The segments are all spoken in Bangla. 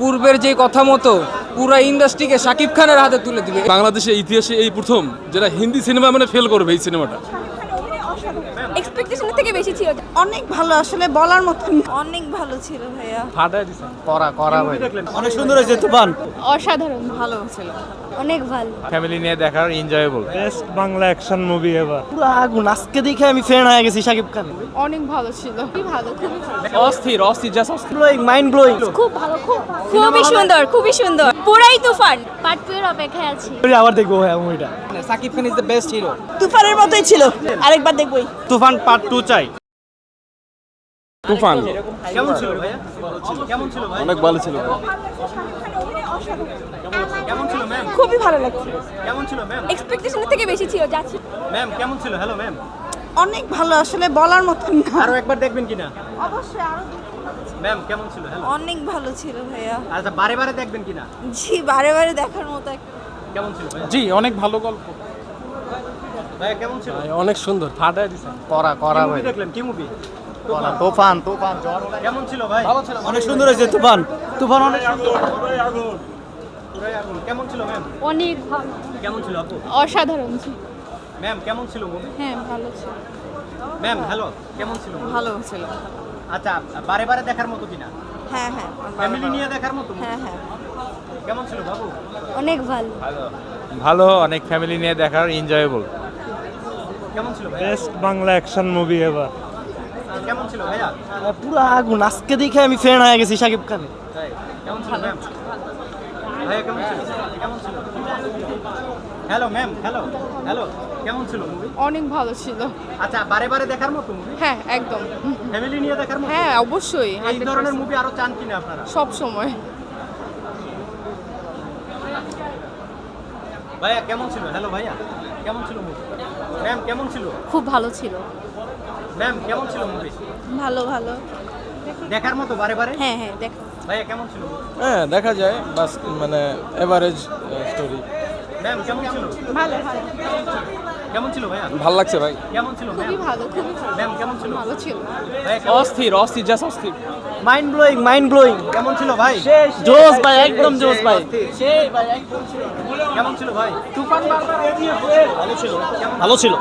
পূর্বের যে কথা মতো পুরো ইন্ডাস্ট্রিকে শাকিব খানের হাতে তুলে দিবে। বাংলাদেশের ইতিহাসে এই প্রথম যেটা হিন্দি সিনেমা মানে ফেল করবে এই সিনেমাটা। এক্সপেকটেশনের থেকে বেশি ছিল। অনেক ভালো আসলে বলার মতন অনেক ভালো ছিল ভাইয়া। করা করা ভাই। অনেক সুন্দর হয়েছে তুফান। অসাধারণ ভালো ছিল। অনেক ভালো। ফ্যামিলি নিয়ে দেখার enjoyable best Bangla action movie এবার পুরো আগুন আজকে দেখে আমি ফ্যান হয়ে গেছি শাকিব খান। অনেক ভালো ছিল খুবই ভালো খুবই ভালো। অস্থির অস্থির জাস্ট অস্থির। ব্লোয়িং মাইন্ড ব্লোয়িং খুব ভালো। খুব খুবই সুন্দর খুবই সুন্দর। পুরাই তুফান। পার্ট টু এর অপেক্ষায় আছি। আবার দেখব হ্যাঁ মুভিটা Sakib Khan is the best hero তুফানের মতোই ছিল। আরেকবার দেখবই। তুফান পার্ট টু চাই। তুফান। কেমন ছিল ভাইয়া? কেমন ছিল ভাই। অনেক ভালো ছিল কেমন ছিল? ম্যাম খুবই ভালো লাগছে কেমন ছিল ম্যাম এক্সপেকটেশনের থেকে বেশি ছিল যা ম্যাম কেমন ছিল? হ্যালো ম্যাম অনেক ভালো আসলে বলার মতন না। আরও একবার দেখবেন কিনা? অবশ্যই আরও ম্যাম কেমন ছিল? হ্যালো অনেক ভালো ছিল ভাইয়া। আচ্ছা বারে বারে দেখবেন কিনা? জি বারে বারে দেখার মতো কেমন ছিল জি অনেক ভালো গল্প। ভাইয়া কেমন ছিল? অনেক সুন্দর ফাটাই দিছে। করা করা মুভি দেখলেন? কি মুভি তুফান তুফান কেমন ছিল ভাই? অনেক সুন্দর হয়েছে তুফান। তুফান অনেক সুন্দর। আগুন। কেমন ছিল ম্যাম অনেক ভালো। কেমন ছিল আপু? অসাধারণ ছিল। ম্যাম কেমন ছিল মুভি হ্যাঁ ভালো ছিল। ম্যাম হ্যালো কেমন ছিল ভালো ছিল। আচ্ছা বারে বারে দেখার মতো কিনা? হ্যাঁ হ্যাঁ ফ্যামিলি নিয়ে দেখার মতো হ্যাঁ হ্যাঁ। কেমন ছিল বাবু? অনেক ভালো। ভালো। অনেক ফ্যামিলি নিয়ে দেখার এনজয়েবল কেমন ছিল বেস্ট বাংলা অ্যাকশন মুভি এবার কেমন ছিল ভাইয়া? পুরো আগুন। আজকে দেখে আমি ফ্যান হয়ে গেছি শাকিব খান। কেমন ছিল ম্যাম ভাইয়া কেমন ছিল? কেমন ছিল? হ্যালো ম্যাম হ্যালো হ্যালো কেমন ছিল মুভি অনেক ভালো ছিল। আচ্ছা বারে বারে দেখার মতো মুভি হ্যাঁ একদম। ফ্যামিলি নিয়ে দেখার মতো? হ্যাঁ অবশ্যই। এই ধরনের মুভি আরও চান কিনা আপনারা? সব সময়। ভাইয়া কেমন ছিল? হ্যালো ভাইয়া কেমন ছিল মুভি ম্যাম কেমন ছিল? খুব ভালো ছিল। ম্যাম কেমন ছিল মুভি ভালো ভালো। দেখার মতো বারে বারে? হ্যাঁ হ্যাঁ দেখ। ভাইয়া কেমন ছিল? হ্যাঁ দেখা যায় বাস মানে এভারেজ স্টোরি ম্যাম কেমন ছিল? ভালো ভালো। কেমন ছিল ভাইয়া? ভালো লাগছে ভাই। কেমন ছিল খুবই ভালো খুবই ম্যাম কেমন ছিল? ভালো ছিল। অস্থির অস্থির জাস্ট অস্থির। মাইন্ড ব্লোয়িং মাইন্ড ব্লোয়িং কেমন ছিল ভাই? জোস ভাই একদম জোস ভাই। ভাই একদম কেমন ছিল ভাই? ভালো ছিল। ভালো ছিল।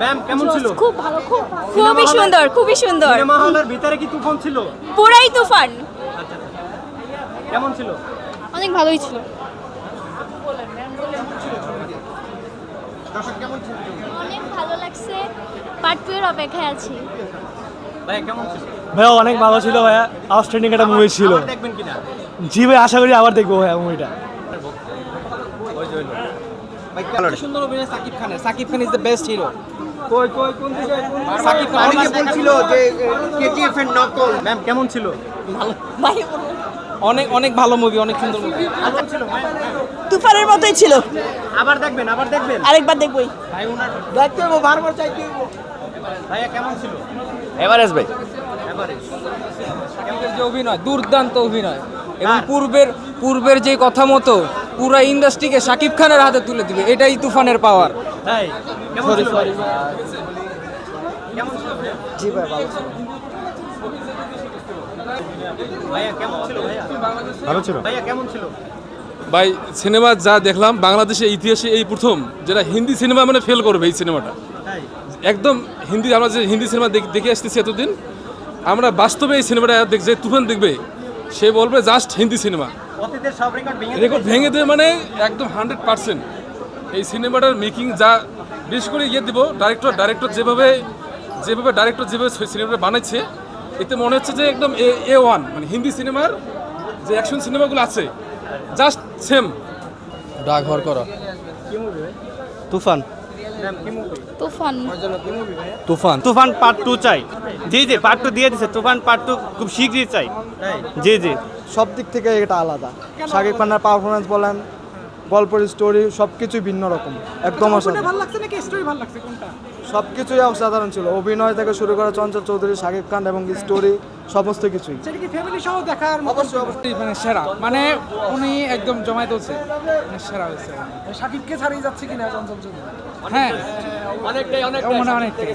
ম্যাম কেমন ছিল? খুব ভালো খুব খুবই সুন্দর খুবই সুন্দর। সিনেমা হলের ভিতরে কি তুফান ছিল? পুরাই তুফান। আচ্ছা কেমন ছিল? অনেক ভালোই ছিল। অনেক ভালো লাগছে। পার্ট টু এর অপেক্ষায় আছি। ভাই কেমন ছিল? ভাইয়া অনেক ভালো ছিল ভাইয়া। আউটস্ট্যান্ডিং একটা মুভি ছিল। দেখবেন কিনা? জি ভাই আশা করি আবার দেখব ভাইয়া মুভিটা সুন্দর অভিনয় সাকিব খানের। Sakib Khan is the best hero Sakib অনেকে বলছিল যে কেজিএফ এর নকল। ম্যাম কেমন ছিল? অনেক অনেক ভালো মুভি অনেক সুন্দর মুভি কেমন ছিল তুফানের মতোই ছিল। আবার দেখবেন আবার দেখবেন। আরেকবার দেখবই। ভাই ওনার দেখতে হব বারবার চাইতে হব ভাইয়া কেমন ছিল? এভারেজ ভাই। এবারে যে অভিনয় দুর্দান্ত অভিনয়। এবং পূর্বের পূর্বের যে কথা মতো পুরো ইন্ডাস্ট্রিকে শাকিব খানের হাতে তুলে দিবে এটাই তুফানের পাওয়ার ভাই? সিনেমা যা দেখলাম বাংলাদেশের ইতিহাসে এই প্রথম যেটা হিন্দি সিনেমা মানে ফেল করবে এই সিনেমাটা। একদম হিন্দি আমরা যে হিন্দি সিনেমা দেখ- দেখে আসতেছি এতদিন আমরা বাস্তবে এই সিনেমাটা দেখ যে তুফান দেখবে সে বলবে জাস্ট হিন্দি সিনেমা। অতীতের সব রেকর্ড ভেঙে রেকর্ড ভেঙে দেবে মানে একদম হান্ড্রেড পার্সেন্ট এই সিনেমাটার মেকিং যা বিশেষ করে ইয়ে দিব ডাইরেক্টর ডাইরেক্টর যেভাবে যেভাবে ডাইরেক্টর যেভাবে সিনেমাটা বানাচ্ছে এতে মনে হচ্ছে যে একদম এ এ ওয়ান মানে হিন্দি সিনেমার যে অ্যাকশন সিনেমাগুলো আছে জাস্ট সেম ডাক ঘর করা। তুফান। তুফান। তুফান। তুফান পার্ট টু চাই। জি জি পার্ট টু দিয়ে দিছে। তুফান পার্ট টু খুব শীঘ্রই চাই। জি জি। সব দিক থেকে এটা আলাদা। শাকিব খানের পারফরমেন্স বলেন গল্পের স্টোরি সব কিছুই ভিন্ন রকম। একদম ভালো লাগছে নাকি স্টোরি ভালো লাগছে? কোনটা? সব কিছুই অসাধারণ ছিল। অভিনয় থেকে শুরু করে চঞ্চল চৌধুরী শাকিব খান এবং স্টোরি সমস্ত কিছুই। সেটা কি ফ্যামিলি সহ দেখার অবশ্যই অবশ্যই। মানে সেরা। মানে উনি একদম জমাই তুলছে মানে সেরা হয়েছে। শাকিবকে ছাড়িয়ে যাচ্ছে কিনা চঞ্চল চৌধুরী? হ্যাঁ। অনেকটাই অনেক মানে অনেকটাই।